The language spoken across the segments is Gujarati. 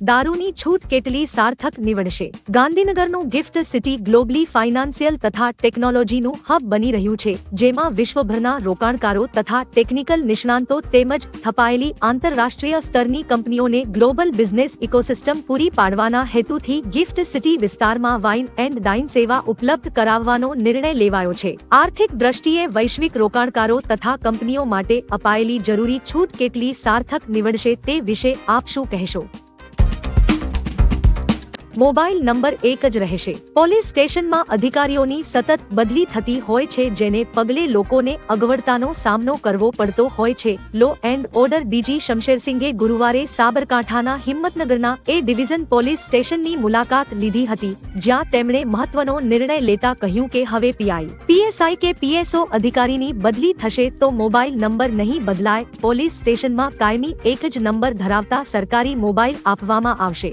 દારૂની છૂટ કેટલી સાર્થક નીવડશે? ગાંધીનગરનું ગિફ્ટ સિટી ગ્લોબલી ફાઇનાન્સિયલ તથા ટેકનોલોજીનું હબ બની રહ્યું છે, જેમાં વિશ્વભરના રોકાણકારો તથા ટેકનિકલ નિષ્ણાંતો તેમજ સ્થપાયેલી આંતરરાષ્ટ્રીય સ્તરની કંપનીઓને ગ્લોબલ બિઝનેસ ઇકોસિસ્ટમ પૂરી પાડવાના હેતુથી ગિફ્ટ સિટી વિસ્તારમાં વાઇન એન્ડ ડાઇન સેવા ઉપલબ્ધ કરાવવાનો નિર્ણય લેવાયો છે. આર્થિક દ્રષ્ટિએ વૈશ્વિક રોકાણકારો તથા કંપનીઓ માટે અપાયેલી જરૂરી છૂટ કેટલી સાર્થક નીવડશે તે વિશે આપ શું કહેશો? મોબાઈલ નંબર એક જ રહેશે. પોલીસ સ્ટેશનમાં અધિકારીઓની સતત બદલી થતી હોય છે, જેને પગલે લોકોને અગવડતાનો સામનો કરવો પડતો હોય છે. લો એન્ડ ઓર્ડર ડીજી શમશેરસિંઘે ગુરુવારે સાબરકાંઠાના હિંમતનગરના એ ડિવિઝન પોલીસ સ્ટેશનની મુલાકાત લીધી હતી, જ્યાં તેમણે મહત્વનો નિર્ણય લેતા કહ્યું કે હવે પીઆઈ પીએસઆઈ કે પીએસઓ અધિકારીની બદલી થશે તો મોબાઈલ નંબર નહીં બદલાય. પોલીસ સ્ટેશનમાં કાયમી એક જ નંબર ધરાવતા સરકારી મોબાઈલ આપવામાં આવશે.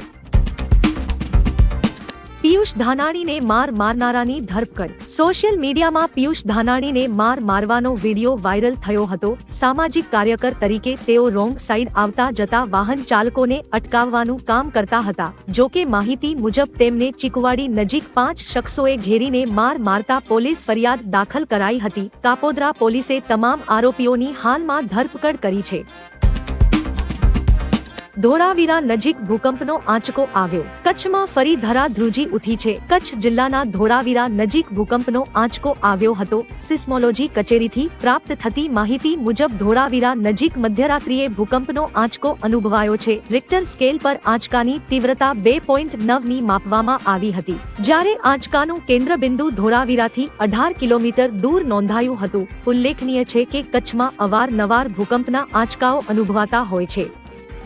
પિયુષ ધાનાણીને માર મારનારાની ધરપકડ. સોશિયલ મીડિયામાં પિયુષ ધાનાણીને માર મારવાનો વિડિયો વાયરલ થયો હતો. સામાજિક કાર્યકર તરીકે તેઓ રોંગ સાઈડ આવતા જતા વાહન ચાલકોને અટકાવવાનું કામ કરતા હતા. જો કે માહિતી મુજબ તેમને ચીકવાડી નજીક પાંચ શખ્સોએ ઘેરીને માર મારતા પોલીસ ફરિયાદ દાખલ કરાઈ હતી. કાપોદ્રા પોલીસે તમામ આરોપીઓની હાલમાં ધરપકડ કરી છે. ધોળાવીરા નજીક ભૂકંપનો આંચકો આવ્યો. કચ્છમાં ફરી ધરાધ્રુજી ઉઠી છે. કચ્છ જિલ્લાના ધોળાવીરા નજીક ભૂકંપનો આંચકો આવ્યો હતો. સિસ્મોલોજી કચેરીથી પ્રાપ્ત થતી માહિતી મુજબ ધોળાવીરા નજીક મધ્યરાત્રિએ ભૂકંપનો આંચકો અનુભવાયો છે. રિક્ટર સ્કેલ પર આંચકાની તીવ્રતા બે પોઈન્ટ નવની માપવામાં આવી હતી. જ્યારે આંચકાનું કેન્દ્રબિંદુ ધોળાવીરાથી અઢાર કિલોમીટર દૂર નોંધાયું હતું. ઉલ્લેખનીય છે કે કચ્છમાં અવારનવાર ભૂકંપના આંચકાઓ અનુભવાતા હોય છે.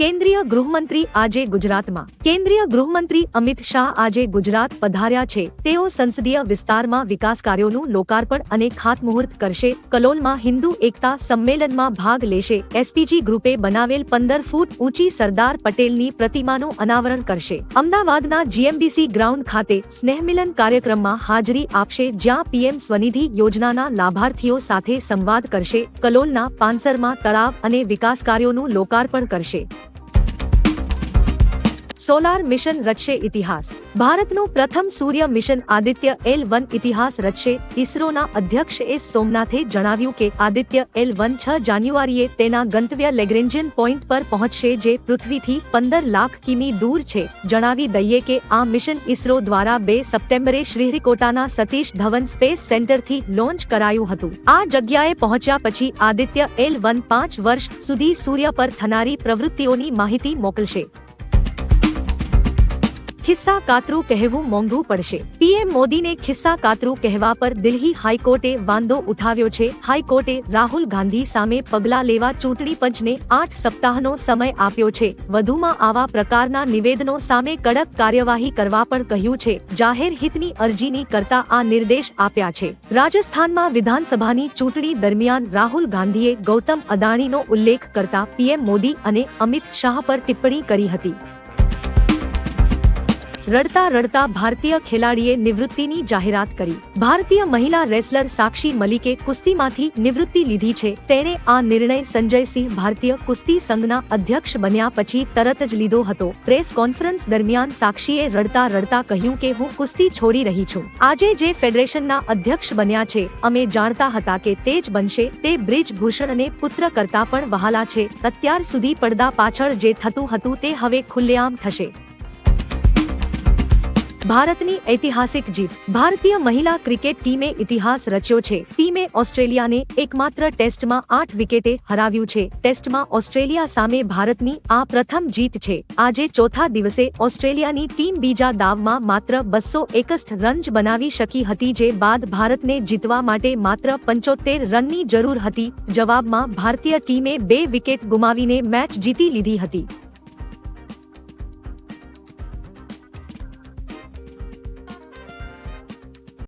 કેન્દ્રીય ગૃહમંત્રી આજે ગુજરાતમાં. કેન્દ્રીય ગૃહમંત્રી અમિત શાહ આજે ગુજરાત પધાર્યા છે. તેઓ સંસદીય વિસ્તારમાં વિકાસ કાર્યોનું લોકાર્પણ અને ખાતમુહૂર્ત કરશે. કલોલમાં હિન્દુ એકતા સંમેલનમાં ભાગ લેશે. એસપીજી ગ્રુપે બનાવેલ પંદર ફૂટ ઊંચી સરદાર પટેલની પ્રતિમાનું અનાવરણ કરશે. અમદાવાદના જીએમડીસી ગ્રાઉન્ડ ખાતે સ્નેહમિલન કાર્યક્રમમાં હાજરી આપશે, જ્યાં પીએમ સ્વનિધિ યોજનાના લાભાર્થીઓ સાથે સંવાદ કરશે. કલોલના પાનસરમાં તળાવ અને વિકાસ કાર્યોનું લોકાર્પણ કરશે. સોલાર મિશન રચશે ઇતિહાસ. ભારતનું પ્રથમ સૂર્ય મિશન આદિત્ય એલ વન ઇતિહાસ રચશે. ઇસરોના અધ્યક્ષ એસ સોમનાથે જણાવ્યું કે આદિત્ય એલ વન છ જાન્યુઆરીએ તેના ગંતવ્ય લેગ્રેન્જિયન પોઈન્ટ પર પહોંચશે જે પૃથ્વીથી પંદર લાખ કિમી દૂર છે. જણાવી દઈએ કે આ મિશન ઇસરો દ્વારા બે સપ્ટેમ્બરે શ્રીહરિકોટાના સતીશ ધવન સ્પેસ સેન્ટરથી લોન્ચ કરાયું હતું. આ જગ્યાએ પહોંચ્યા પછી આદિત્ય એલ વન પાંચ વર્ષ સુધી સૂર્ય પર થનારી પ્રવૃત્તિઓની માહિતી મોકલશે. ખિસ્સા કાતરું કહેવું મોંઘું પડશે. પીએમ મોદીને ખિસ્સા કાતરું કહેવા પર દિલ્હી હાઈકોર્ટે વાંધો ઉઠાવ્યો છે. હાઈકોર્ટે રાહુલ ગાંધી સામે પગલા લેવા ચૂંટણી પંચને આઠ સપ્તાહનો સમય આપ્યો છે. વધુમાં આવા પ્રકારના નિવેદનો સામે કડક કાર્યવાહી કરવા પણ કહ્યું છે. જાહેર હિતની અરજીની કરતા આ નિર્દેશ આપ્યા છે. રાજસ્થાનમાં વિધાનસભાની ચૂંટણી દરમિયાન રાહુલ ગાંધીએ ગૌતમ અદાણીનો ઉલ્લેખ કરતા પીએમ મોદી અને અમિત શાહ પર ટિપ્પણી કરી હતી. રડતા રડતા ભારતીય ખેલાડીએ નિવૃત્તિની જાહેરાત કરી. ભારતીય મહિલા રેસલર સાક્ષી મલિકે કુસ્તીમાંથી નિવૃત્તિ લીધી છે. તેણે આ નિર્ણય સંજયસિંહ ભારતીય કુસ્તી સંઘના અધ્યક્ષ બન્યા પછી તરત જ લીધો હતો. પ્રેસ કોન્ફરન્સ દરમિયાન સાક્ષીએ રડતા રડતા કહ્યું કે, હું કુસ્તી છોડી રહી છું. આજે જે ફેડરેશનના અધ્યક્ષ બન્યા છે, અમે જાણતા હતા કે તે જ બનશે. તે બ્રિજ ભૂષણ પુત્ર કરતા પણ વહાલા છે. અત્યાર સુધી પડદા પાછળ જે થતું હતું તે હવે ખુલ્લેઆમ થશે. ભારતની ઐતિહાસિક જીત. ભારતીય મહિલા ક્રિકેટ ટીમે ઇતિહાસ રચ્યો છે. ટીમે ઓસ્ટ્રેલિયાને એકમાત્ર ટેસ્ટમાં આઠ વિકેટે હરાવ્યું છે. ટેસ્ટમાં ઓસ્ટ્રેલિયા સામે ભારતની આ પ્રથમ જીત છે. આજે ચોથા દિવસે ઓસ્ટ્રેલિયાની ટીમ બીજા દાવમાં માત્ર બસો એકસઠ રન જ બનાવી શકી હતી, જે બાદ ભારતને જીતવા માટે માત્ર પંચોતેર રનની જરૂર હતી. જવાબમાં ભારતીય ટીમે બે વિકેટ ગુમાવીને મેચ જીતી લીધી હતી.